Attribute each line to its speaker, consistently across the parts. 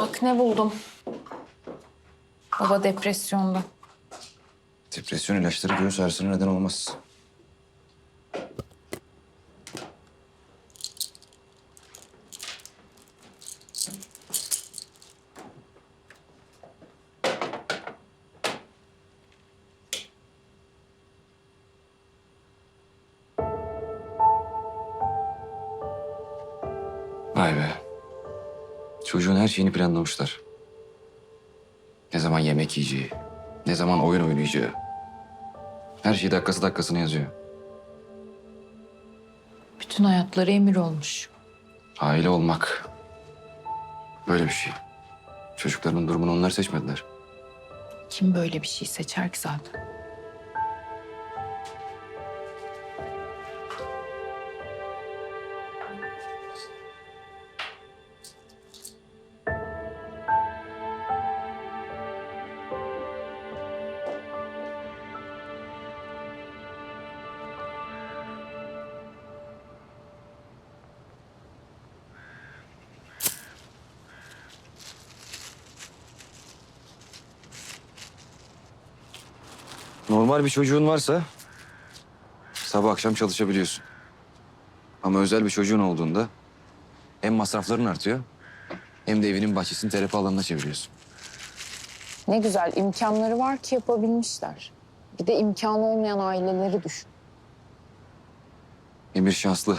Speaker 1: Bak ne buldum. Baba depresyonda.
Speaker 2: Depresyon ilaçları göğüs ağrısına neden olmaz. Vay be. Çocuğun her şeyini planlamışlar. Ne zaman yemek yiyeceği, ne zaman oyun oynayacağı. Her şey dakikası dakikasına yazıyor.
Speaker 1: Bütün hayatları emir olmuş.
Speaker 2: Aile olmak. Böyle bir şey. Çocukların durumunu onlar seçmediler.
Speaker 1: Kim böyle bir şey seçer ki zaten?
Speaker 2: Normal bir çocuğun varsa sabah akşam çalışabiliyorsun. Ama özel bir çocuğun olduğunda hem masrafların artıyor hem de evinin bahçesini terapi alanına çeviriyorsun.
Speaker 3: Ne güzel imkanları var ki yapabilmişler. Bir de imkanı olmayan aileleri düşün.
Speaker 2: Emir şanslı.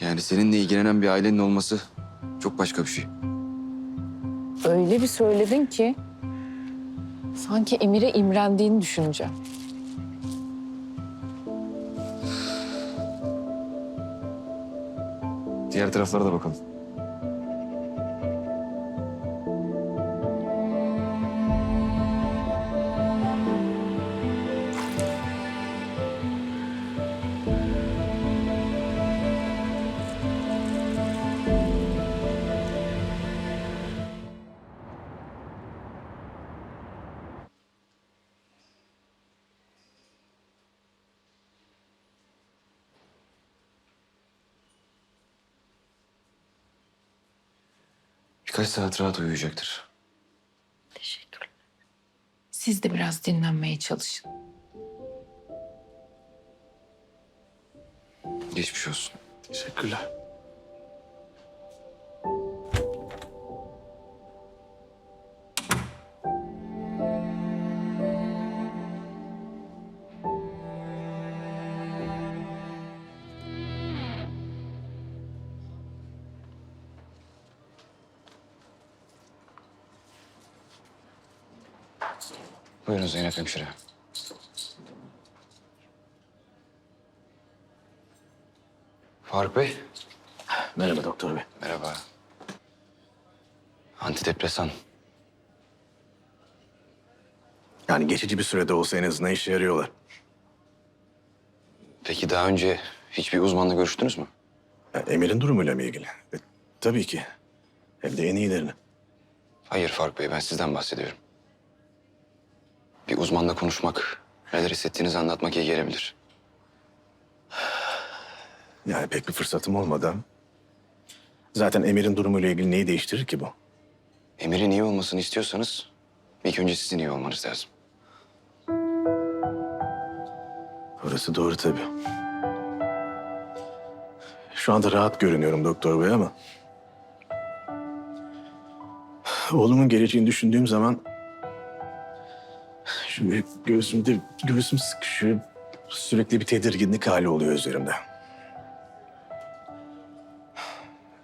Speaker 2: Yani seninle ilgilenen bir ailenin olması çok başka bir şey.
Speaker 3: Öyle bir söyledin ki sanki Emir'e imrendiğini düşüneceğim.
Speaker 2: Diğer taraflara da bakalım. Birkaç saat rahat uyuyacaktır.
Speaker 1: Teşekkürler. Siz de biraz dinlenmeye çalışın.
Speaker 2: Geçmiş olsun.
Speaker 4: Teşekkürler.
Speaker 2: Buyurun Zeynep hemşire. Faruk Bey.
Speaker 4: Merhaba doktor bey.
Speaker 2: Merhaba. Antidepresan.
Speaker 4: Yani geçici bir sürede olsa en azından işe yarıyorlar.
Speaker 2: Peki daha önce hiçbir uzmanla görüştünüz mü?
Speaker 4: Ya, Emir'in durumuyla mı ilgili? E, tabii ki. Hem de en iyilerini.
Speaker 2: Hayır Faruk Bey, ben sizden bahsediyorum. Bir uzmanla konuşmak, neler hissettiğinizi anlatmak iyi gelebilir.
Speaker 4: Yani pek bir fırsatım olmadan. Zaten Emir'in durumuyla ilgili neyi değiştirir ki bu?
Speaker 2: Emir'in iyi olmasını istiyorsanız ilk önce sizin iyi olmanız lazım.
Speaker 4: Orası doğru tabii. Şu anda rahat görünüyorum doktor bey ama... Oğlumun geleceğini düşündüğüm zaman... Şimdi göğsümde, göğsüm sıkışıyor. Sürekli bir tedirginlik hali oluyor üzerimde.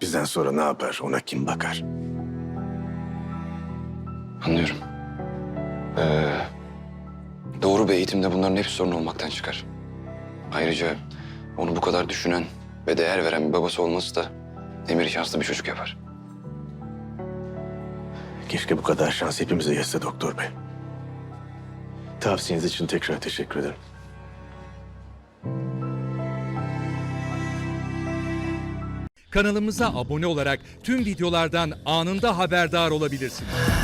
Speaker 4: Bizden sonra ne yapar, ona kim bakar?
Speaker 2: Anlıyorum. Ee, doğru bir eğitimde bunların hepsi sorun olmaktan çıkar. Ayrıca onu bu kadar düşünen ve değer veren bir babası olması da Emir'i şanslı bir çocuk yapar.
Speaker 4: Keşke bu kadar şans hepimize yetse doktor bey. Tavsiyeniz için tekrar teşekkür ederim.
Speaker 5: Kanalımıza abone olarak tüm videolardan anında haberdar olabilirsiniz.